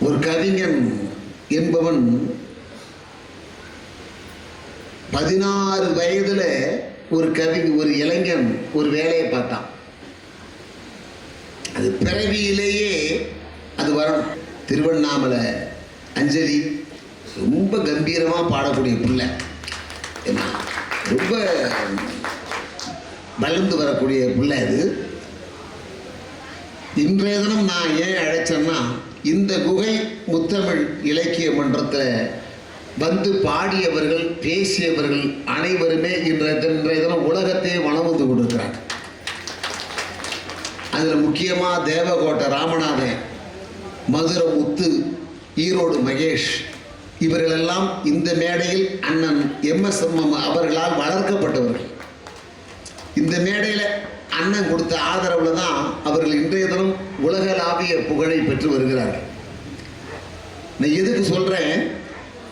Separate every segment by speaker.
Speaker 1: ஒரு கவிஞன் என்பவன் பதினாறு வயதுல ஒரு கவி ஒரு இளைஞன் ஒரு வேலையை பார்த்தான். அது பிறவியிலேயே அது வரணும் திருவண்ணாமலை அஞ்சலி ரொம்ப கம்பீரமாக பாடக்கூடிய பிள்ளை. ஏன்னா ரொம்ப வளர்ந்து வரக்கூடிய பிள்ளை அது. இன்றைய தினம் நான் ஏன் அழைச்சேன்னா இந்த குகை முத்தமிழ் இலக்கிய மன்றத்தில் வந்து பாடியவர்கள் பேசியவர்கள் அனைவருமே இன்றைய தினம் இன்றைய தினம் உலகத்தையே வனமுந்து கொடுக்குறாங்க அதில் முக்கியமாக தேவகோட்டை ராமநாதன் மதுரை முத்து ஈரோடு மகேஷ் இவர்களெல்லாம் இந்த மேடையில் அண்ணன் எம் எஸ் எம் அவர்களால் வளர்க்கப்பட்டவர்கள். இந்த மேடை அண்ணன் கொடுத்த ஆதரவில் தான் அவர்கள் இன்றைய தினம் உலகளாவிய புகழை பெற்று வருகிறார்கள். நான் எதுக்கு சொல்கிறேன்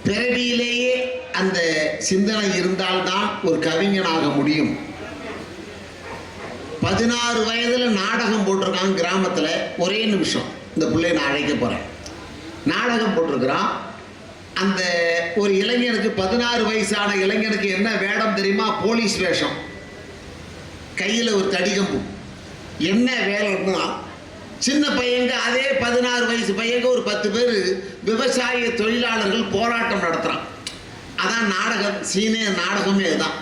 Speaker 1: பிறவியிலேயே அந்த சிந்தனை இருந்தால்தான் ஒரு கவிஞனாக முடியும். பதினாறு வயதில் நாடகம் போட்டிருக்கான் கிராமத்தில். ஒரே நிமிஷம். இந்த பிள்ளைய நான் அழைக்க போகிறேன் நாடகம் போட்டிருக்கிறான். அந்த ஒரு இளைஞனுக்கு பதினாறு வயசான இளைஞனுக்கு என்ன வேடம் தெரியுமா? போலீஸ் வேஷம். கையில் ஒரு தடிகம்பு. என்ன வேலைன்னா சின்ன பையங்க அதே பதினாறு வயசு பையங்க ஒரு பத்து பேர் விவசாய தொழிலாளர்கள் போராட்டம் நடத்துகிறான் அதான் நாடகம் சீனே நாடகமே அதுதான்.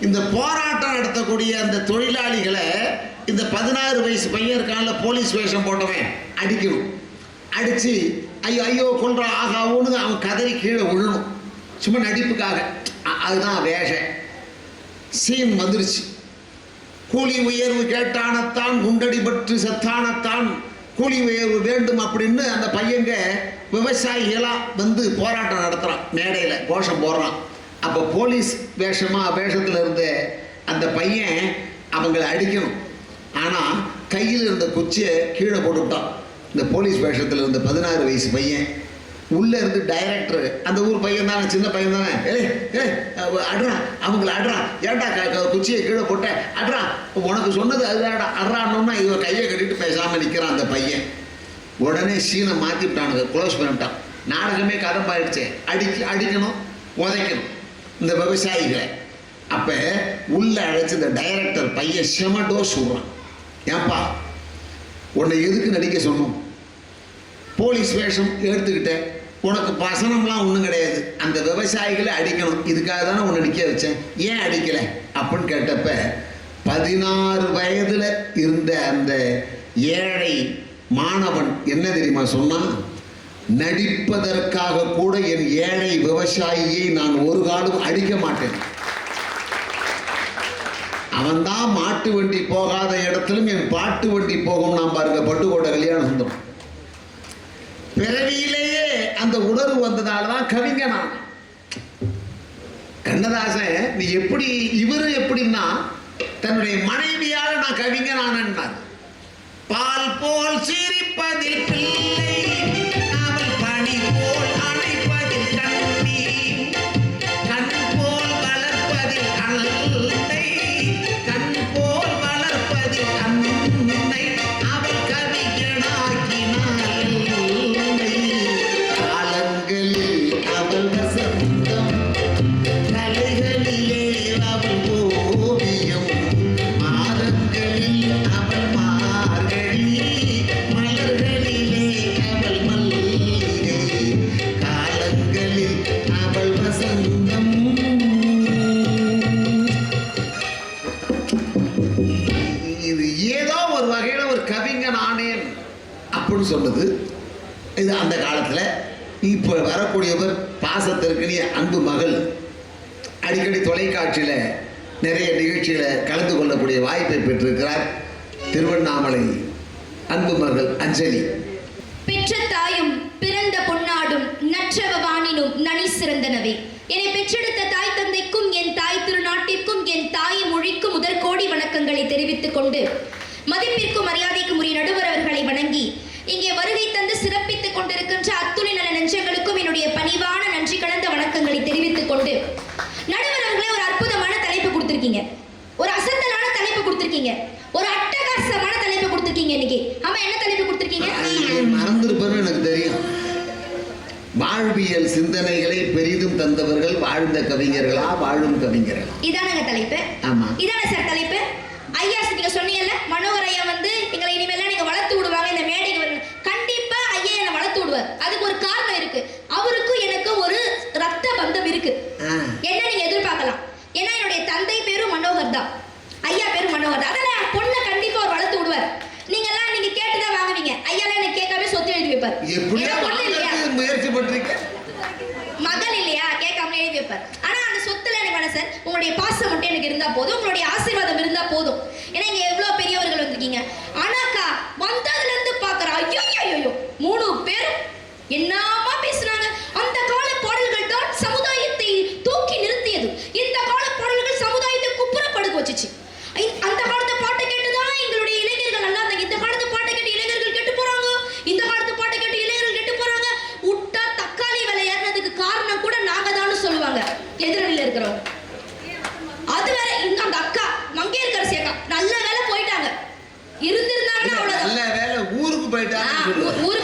Speaker 1: இந்த போராட்டம் நடத்தக்கூடிய அந்த தொழிலாளிகளை இந்த பதினாறு வயசு பையன் இருக்கான்ல போலீஸ் வேஷம் போட்டவன் அடிக்கணும். அடித்து ஐயோ ஐயோ கொல்றா ஆகா அவன் கதறி கீழே விழணும். சும்மா நடிப்புக்காக. அதுதான் வேஷம். சீன் வந்துருச்சு. கூலி உயர்வு கேட்டானத்தான் குண்டடிபட்டு செத்தானத்தான் கூலி உயர்வு வேண்டும் அப்படின்னு அந்த பையங்க விவசாயிகளாக வந்து போராட்டம் நடத்துகிறான் மேடையில் கோஷம் போடுறான். அப்போ போலீஸ் வேஷமாக வேஷத்தில் இருந்த அந்த பையன் அவங்கள அடிக்கணும். ஆனால் கையில் இருந்த குச்சியை கீழே போட்டுவிட்டான் இந்த போலீஸ் வேஷத்தில் இருந்த பதினாறு வயசு பையன் உள்ளே இருந்து டைரக்டர் அந்த ஊர் பையன் தானே சின்ன பையன் தானே? ஏய் ஏய் அட்றான் அவங்கள அட்றான் ஏன்டா க- க- குச்சியை கீழே போட்ட? அட்றான் உனக்கு சொன்னது அதுதான்டா. அட்றான்னா இவன் கையை கட்டிட்டு பேசாமல் நிற்கிறான் அந்த பையன். உடனே சீனை மாற்றிவிட்டானுங்க க்ளோஸ் பண்ணிட்டான். நாடகமே கதம்பாயிடுச்சே. அடிக்க அடிக்கணும் உதைக்கணும். இந்த விவசாயிகளை. அப்போ உள்ள அழைச்சி இந்த டைரக்டர் பையன் செம டோஸ் விடுறான் ஏன்பா உன்னை எதுக்கு நடிக்க சொன்னோம்? போலீஸ் வேஷம் எடுத்துக்கிட்டேன். உனக்கு பசனம்லாம் ஒன்றும் கிடையாது. அந்த விவசாயிகளை அடிக்கணும். இதுக்காக தானே உன்னை நிற்க வச்சேன். ஏன் அடிக்கலை? அப்படின்னு கேட்டப்ப பதினாறு வயதில் இருந்த அந்த ஏழை மாணவன் என்ன தெரியுமா சொன்னான் நடிப்பதற்காக கூட என் ஏழை விவசாயியை நான் ஒரு காலம் அடிக்க மாட்டேன். அவன்தான் மாட்டு வண்டி போகாத இடத்திலும் என் பாட்டு வண்டி போகும் நான் பாருங்க பட்டுக்கோட்டை கல்யாணம் சுந்தரம். பிறவியிலே அந்த உணர்வு வந்ததால தான் கவிஞனான் கண்ணதாசன் நீ எப்படி இவரு எப்படின்னா தன்னுடைய மனைவியால் நான் கவிஞனானார் பால் போல் சிரிப்பதில் பிள்ளை அவள் பணி போல் அணைப்பதில் தண்ணீர் பாசத்திற்குரிய அன்பு மகள் அடிக்கடி தொலைக்காட்சியில் நிறைய நிகழ்ச்சியில் கலந்து கொள்ளக்கூடிய வாய்ப்பை பெற்றிருக்கிறார் திருவண்ணாமலை அன்பு மகள் அஞ்சலி.
Speaker 2: பெற்ற தாயும் பிறந்த பொன்னாடும் நற்றவ வாணினும் நனி சிறந்தனவே. என்னை பெற்றெடுத்த தாய் தந்தைக்கும் என் தாய் திருநாட்டிற்கும் என் தாய் மொழிக்கும் முதற் கோடி வணக்கங்களை தெரிவித்துக் கொண்டு மதிப்பிற்கும் மரியாதைக்கும் உரிய நடுவர் அவர்களை வணங்கி இங்கே வருகை தந்து சிறப்பித்துக் கொண்டிருக்கின்ற கொடுத்துருக்கீங்க. ஒரு அசத்தலான தலைப்பு கொடுத்துருக்கீங்க. ஒரு அட்டகாசமான தலைப்பு கொடுத்துருக்கீங்க இன்னைக்கு. ஆமா என்ன தலைப்பு கொடுத்துருக்கீங்க?
Speaker 1: மறந்துருப்பேன்னு எனக்கு தெரியும். வாழ்வியல் சிந்தனைகளை பெரிதும் தந்தவர்கள் வாழ்ந்த கவிஞர்களா வாழும் கவிஞர்களா?
Speaker 2: இதானங்க தலைப்பு.
Speaker 1: ஆமா.
Speaker 2: இதான சார் தலைப்பு? ஐயா நீங்க சொன்னீங்கல்ல மனோகர் ஐயா வந்து எங்களை இனிமேலாம் நீங்க வளர்த்து விடுவாங்க இந்த மேடைக்கு கண்டிப்பா ஐயா என்னை வளர்த்து விடுவார். அதுக்கு ஒரு காரணம் இருக்கு. அவருக்கும் எனக்கு ஒரு ரத்த பந்தம் இருக்கு. என்ன 我，我。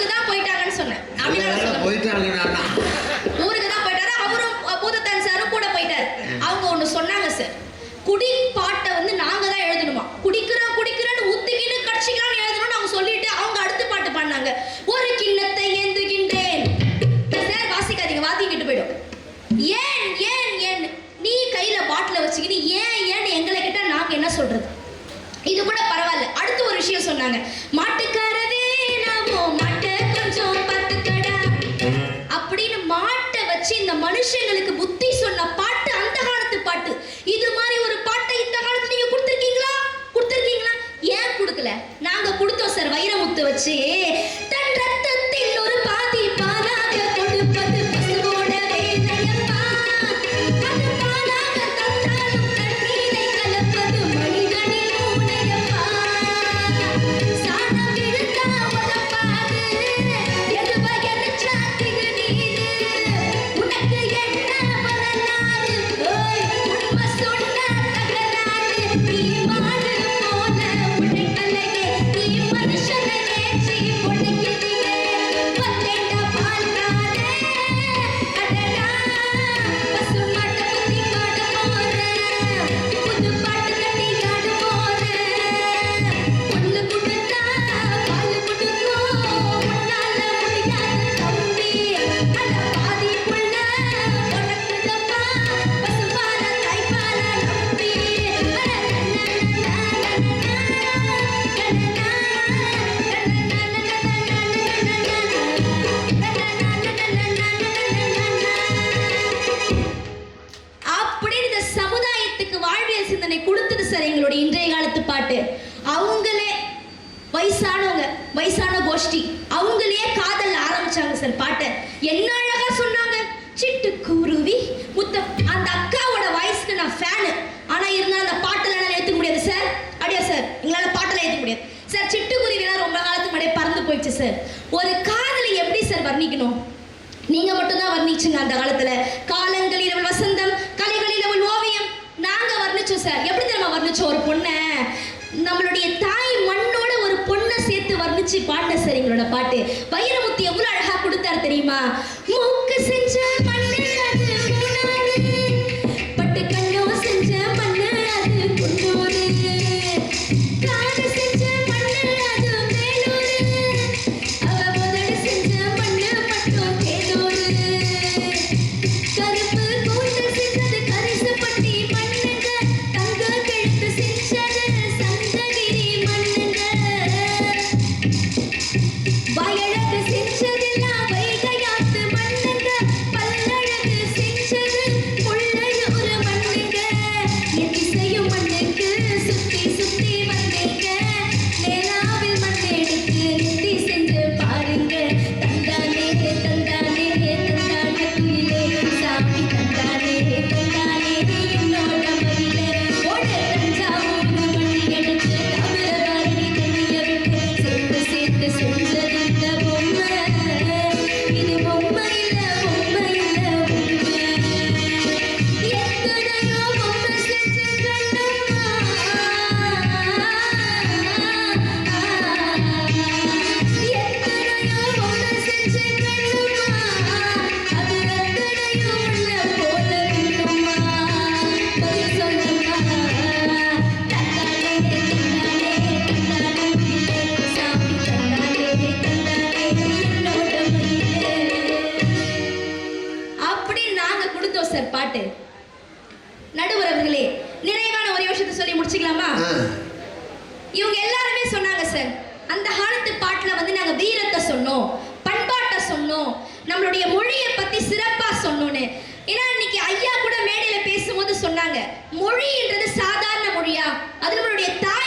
Speaker 2: சொன்னாங்க. மொழின்றது சாதாரண மொழியா? அது நம்மளுடைய தாய்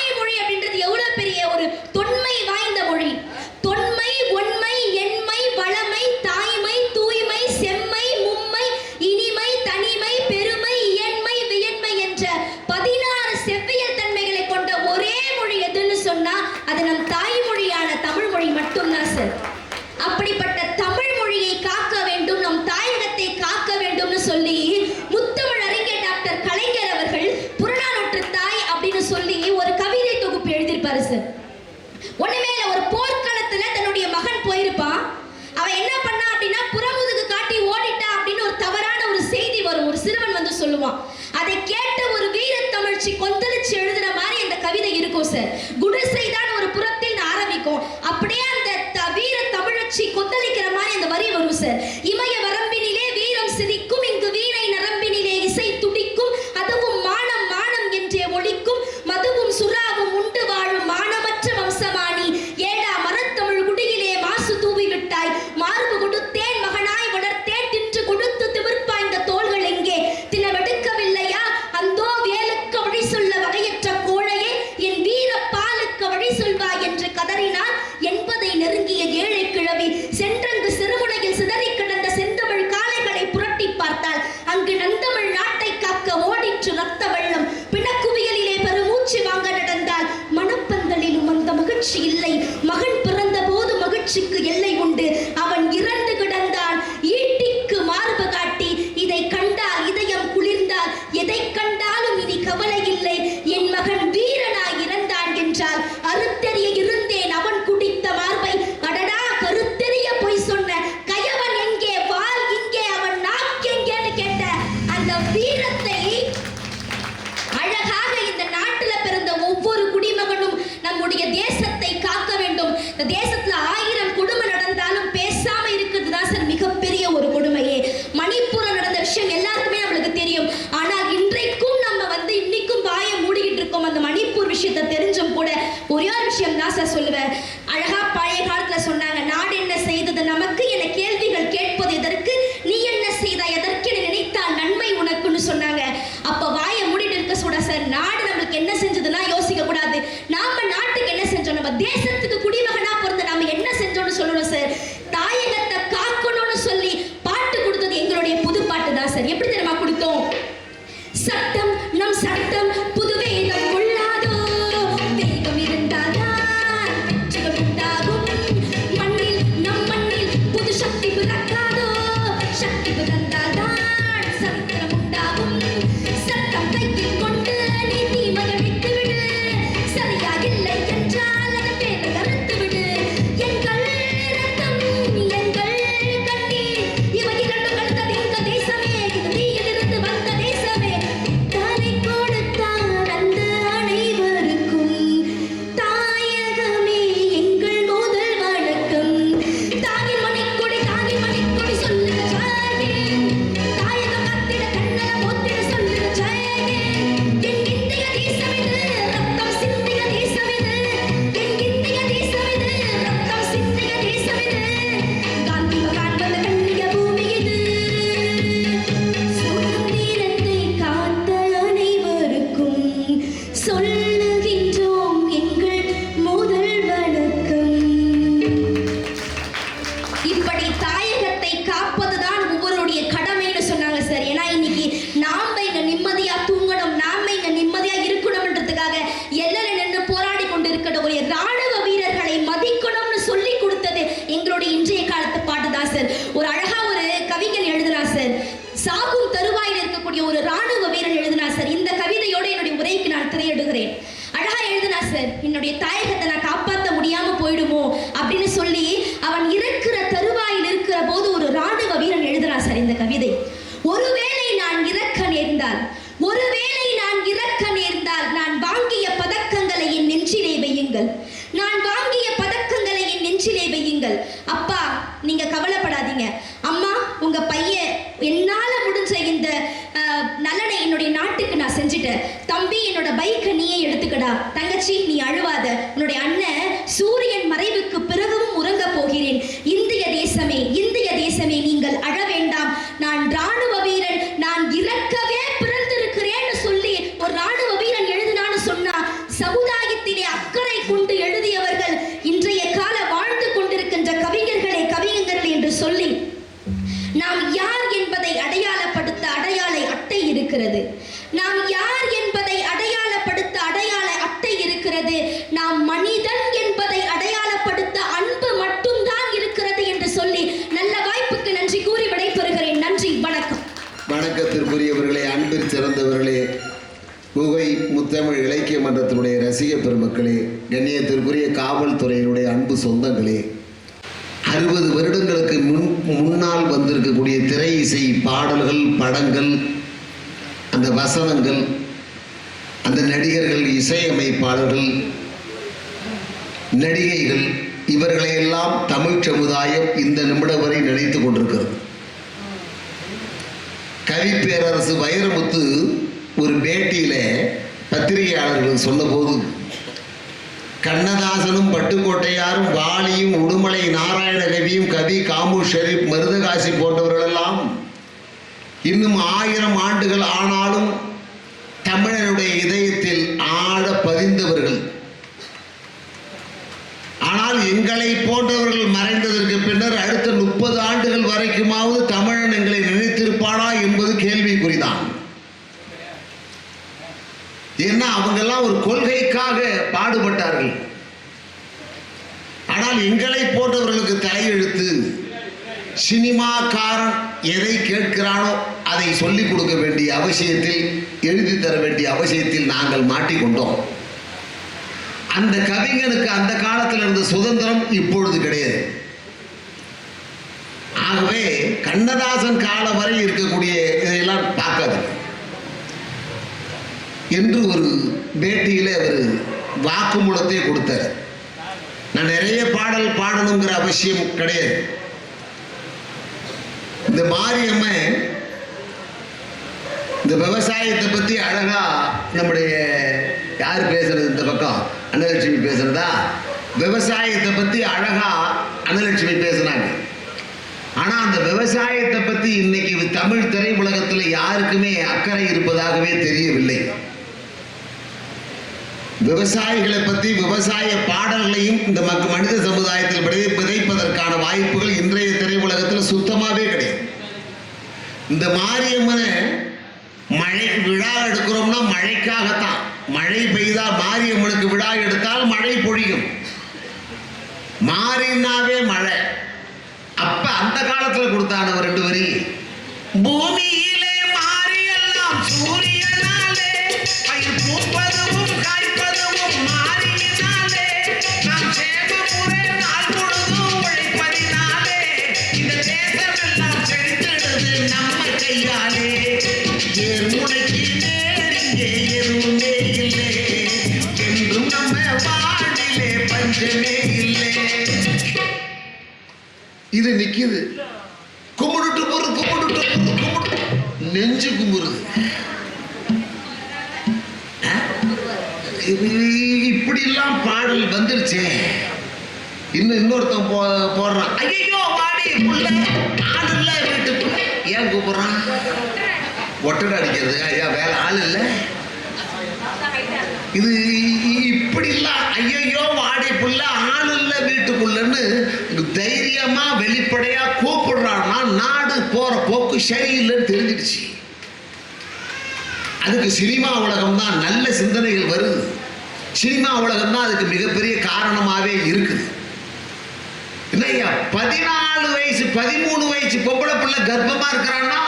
Speaker 2: said, சரிந்த கவிதை.
Speaker 1: ஒருவே தமிழ் இலக்கிய மன்றத்தினுடைய ரசிக பெருமக்களே கண்ணியத்திற்குரிய காவல்துறையினுடைய அன்பு சொந்தங்களே அறுபது வருடங்களுக்கு முன் முன்னால் வந்திருக்கக்கூடிய திரை இசை பாடல்கள் படங்கள் அந்த வசனங்கள் அந்த நடிகர்கள் இசையமைப்பாளர்கள் நடிகைகள் இவர்களையெல்லாம் தமிழ் சமுதாயம் இந்த நிமிடம் வரை நினைத்து கொண்டிருக்கிறது. கவிப்பேரரசு வைரமுத்து ஒரு பேட்டியில் பத்திரிகையாளர்கள் சொன்னபோது கண்ணதாசனும் பட்டுக்கோட்டையாரும் வாலியும் உடுமலை நாராயணகவியும் கவி காமு ஷெரீப் மருதகாசி போன்றவர்களெல்லாம் இன்னும் ஆயிரம் ஆண்டுகள் ஆனாலும் தமிழனுடைய இதயத்தில் ஆழ பதிந்தவர்கள். ஆனால் எங்களை போன்றவர்கள் மறைந்ததற்கு பின்னர் அடுத்த முப்பது ஆண்டுகள் வரைக்குமாவது தமிழன் எங்களை நினைத்திருப்பானா என்பது கேள்விக்குறிதான் ஏன்னா அவங்கெல்லாம் ஒரு கொள்கைக்காக பாடுபட்டார்கள் ஆனால் எங்களை போன்றவர்களுக்கு தலையெழுத்து சினிமாக்காரன் எதை கேட்கிறானோ அதை சொல்லிக் கொடுக்க வேண்டிய அவசியத்தில் எழுதி தர வேண்டிய அவசியத்தில் நாங்கள் மாட்டிக்கொண்டோம். அந்த கவிஞனுக்கு அந்த காலத்தில் இருந்த சுதந்திரம் இப்பொழுது கிடையாது. ஆகவே கண்ணதாசன் காலம் வரை இருக்கக்கூடிய இதையெல்லாம் பார்க்காது. என்று ஒரு பேட்டியில் அவர் வாக்குமூலத்தை கொடுத்தார். நான் நிறைய பாடல் பாடணுங்கிற அவசியம் கிடையாது. இந்த மாரியம்மன் இந்த விவசாயத்தை பற்றி அழகா நம்முடைய யார் பேசுறது இந்த பக்கம்? அன்னலட்சுமி பேசுறதா? விவசாயத்தை பற்றி அழகா அன்னலட்சுமி பேசுனாங்க ஆனால் அந்த விவசாயத்தை பற்றி இன்னைக்கு தமிழ் திரையுலகத்தில் யாருக்குமே அக்கறை இருப்பதாகவே தெரியவில்லை. விவசாயிகளை பற்றி விவசாய பாடல்களையும் இந்த மக்க மனித சமுதாயத்தில் விதை விதைப்பதற்கான வாய்ப்புகள் இன்றைய திரையுலகத்தில் சுத்தமாகவே கிடையாது. இந்த மாரியம்மனை மழை விழா எடுக்கிறோம்னா மழைக்காகத்தான். மழை பெய்தால் மாரியம்மனுக்கு விழா எடுத்தால் மழை பொழியும். மாறினாவே மழை. அப்ப அந்த காலத்துல கொடுத்தான ஒரு ரெண்டு வரி. பூமி அப்படியே நிற்கிது கும்பிடுட்டு போற கும்பிடுட்டு பொறு கும்பிடு நெஞ்சு கும்பிடுது எல்லாம் பாடல் வந்துருச்சே. இன்னும் இன்னொருத்தன் போ போடுறான். ஐயோ வாடி புள்ள. ஆள் வீட்டுக்குள்ள ஏன் கூப்பிடுறான்? ஒட்டடை அடிக்கிறது. ஐயா வேலை ஆள் இல்லை. இது இப்படி இப்படிலாம் ஐயோ வாடி புள்ள. ஆள் இல்லை வீட்டுக்குள்ளன்னு தைரியம் வெளிப்படையா கூப்பிடுறான்னா நாடு போற போக்கு சரியில்லைன்னு தெரிஞ்சிடுச்சு. அதுக்கு சினிமா உலகம் தான் நல்ல சிந்தனைகள் வருது. சினிமா உலகம் தான் அதுக்கு மிகப்பெரிய காரணமாகவே இருக்குது. இல்லையா பதினாலு வயசு பதிமூணு வயசு பொம்பளை பிள்ளை கர்ப்பமா இருக்கிறான்னா?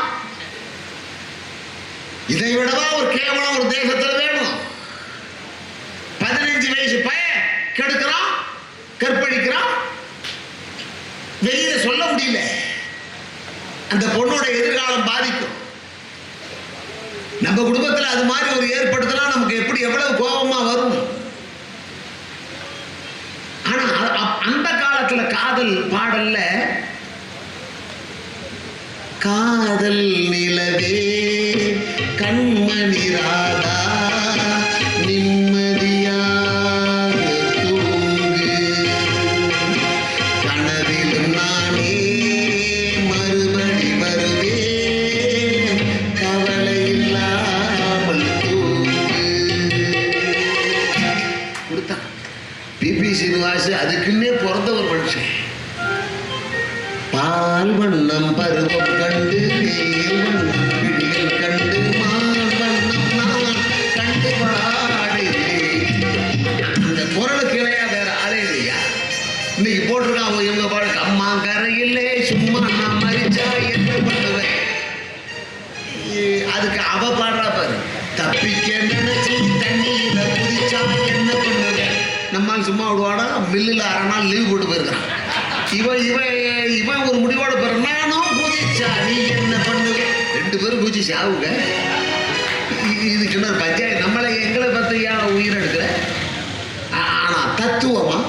Speaker 1: இதை விடவா ஒரு கேவலம் ஒரு தேசத்தில் வேணும். பதினஞ்சு வயசு பையன் கெடுக்கிறான் கற்பழிக்கிறான் வெளியில சொல்ல முடியல. அந்த பொண்ணோட எதிர்காலம் பாதிக்கும். நம்ம குடும்பத்தில் அது மாதிரி ஒரு ஏற்படுத்தினா நமக்கு எப்படி எவ்வளவு கோபமா வரும்? ஆனா அந்த காலத்துல காதல் பாடல்ல காதல் நிலவே கண்மணி ராதா மில்லில் அரை நாள் லீவ் போட்டு போயிருக்கான் இவன் இவன் இவன் ஒரு முடிவோட போறான். நானும் பூஜிச்சா நீ என்ன பண்ணுவ? ரெண்டு பேரும் பூஜிச்சு ஆகுங்க. இதுக்கு என்ன பஞ்சாயத்து. நம்மளை எங்களை பார்த்து ஏன் உயிர் எடுக்கிற ஆனால் தத்துவமா?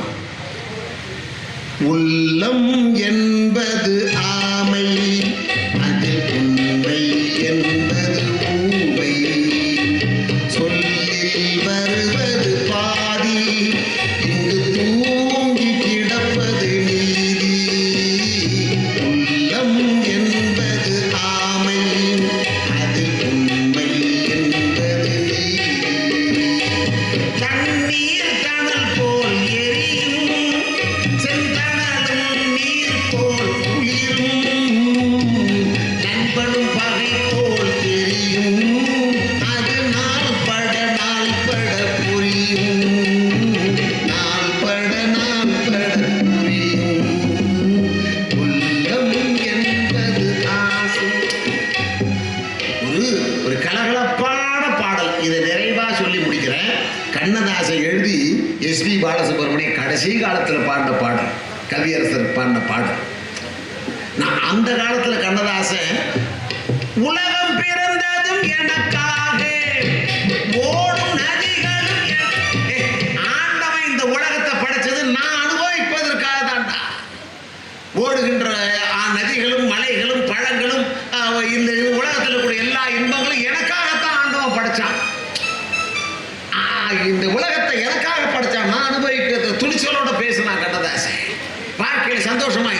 Speaker 1: உள்ளம் என்பது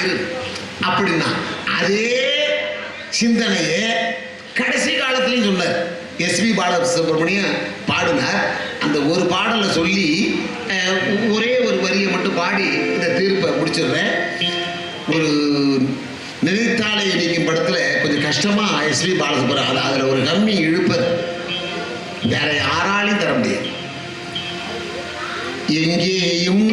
Speaker 1: நடக்குது. அப்படின்னா அதே சிந்தனையே கடைசி காலத்துலையும் சொன்னார். எஸ்பி பாலசுப்ரமணியம் பாடினார். அந்த ஒரு பாடலை சொல்லி ஒரே ஒரு வரியை மட்டும் பாடி இந்த தீர்ப்பை முடிச்சிடுறேன். ஒரு நினைத்தாலே இணைக்கும் படத்தில் கொஞ்சம் கஷ்டமாக எஸ்பி பாலசுப்ரம் அது அதில் ஒரு கம்மி இழுப்பது. வேற யாராலையும் தர முடியாது. எங்கேயும்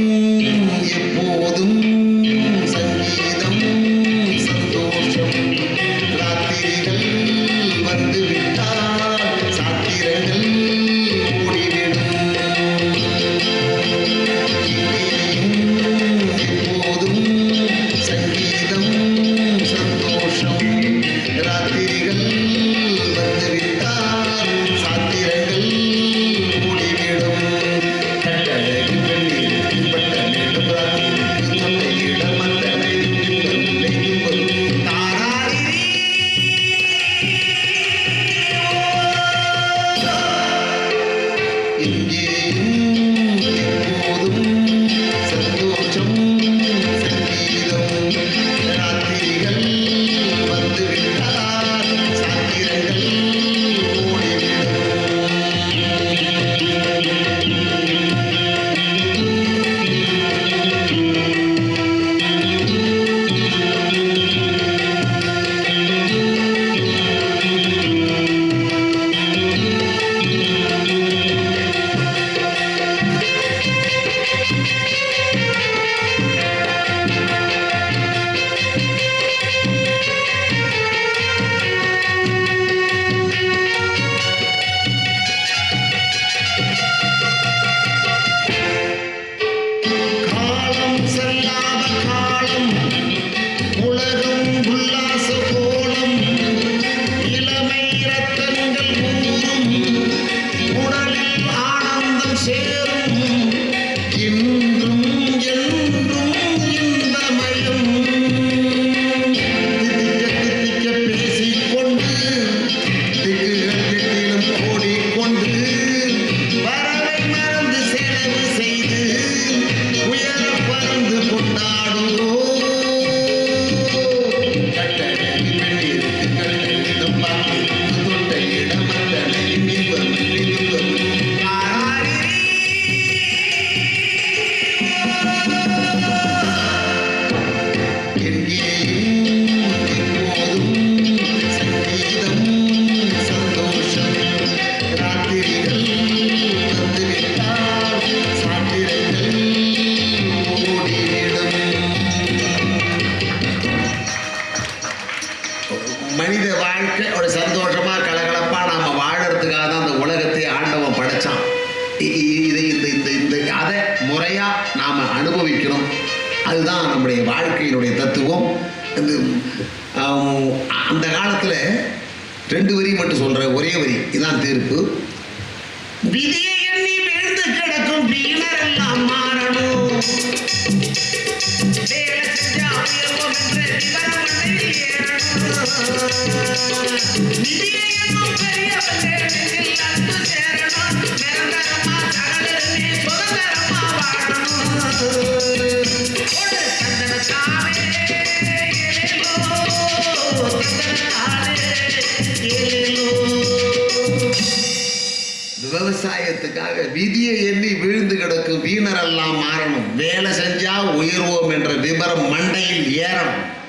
Speaker 1: விவசாயத்துக்காக விதியை எண்ணி விழுந்து கிடக்கும் வீணரெல்லாம் மாறணும். வேலை செஞ்சா உயர்வோம் என்ற விபரம் மண்டையில் ஏறணும்.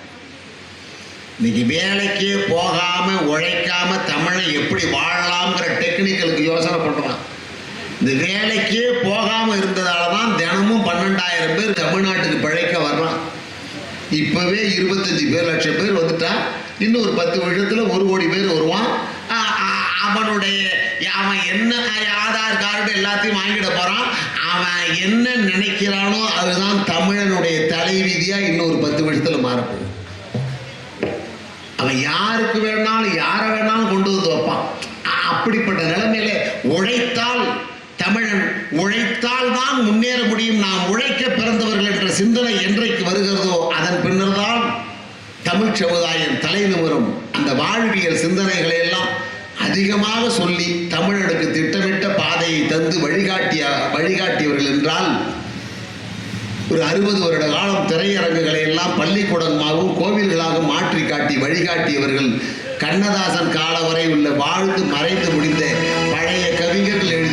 Speaker 1: இன்னைக்கு வேலைக்கே போகாம உழைக்காம தமிழை எப்படி வாழலாம்ங்கிற டெக்னிக்கலுக்கு யோசனை பண்றான் இந்த வேலைக்கே போகாம இருந்ததால தான் தினமும் பன்னெண்டாயிரம் பேர் தமிழ்நாட்டுக்கு பிழைக்க வர்றான். இப்பவே இருபத்தஞ்சு பேர் லட்சம் பேர் வந்துட்டா இன்னும் ஒரு பத்து வருஷத்துல ஒரு கோடி பேர் வருவான். அவனுடைய அவன் என்ன ஆதார் கார்டு எல்லாத்தையும் வாங்கிட போறான். அவன் என்ன நினைக்கிறானோ அதுதான் தமிழனுடைய தலைவிதியா இன்னும் ஒரு பத்து வருஷத்துல மாறப்போகுது. யாருக்கு வேணாலும் யாரை வேணாலும் கொண்டு வந்து வைப்பான். அப்படிப்பட்ட நிலைமையில உழைத்தால் தமிழன் உழைத்தால் தான் முன்னேற முடியும். நாம் உழைக்க பிறந்தவர்கள் என்ற சிந்தனை என்றைக்கு வருகிறதோ அதன் பின்னர் தான் தமிழ் சமுதாயம் தலைந்து வரும். அந்த வாழ்வியல் சிந்தனைகளை எல்லாம் அதிகமாக சொல்லி தமிழனுக்கு திட்டமிட்ட பாதையை தந்து வழிகாட்டிய வழிகாட்டியவர்கள் என்றால் ஒரு அறுபது வருட காலம் திரையரங்குகளை எல்லாம் பள்ளிக்கூடமாகவும் கோவில்களாக மாற்றி காட்டி வழிகாட்டியவர்கள் கண்ணதாசன் கால வரை உள்ள வாழ்ந்து மறைந்து முடிந்த பழைய கவிஞர்கள்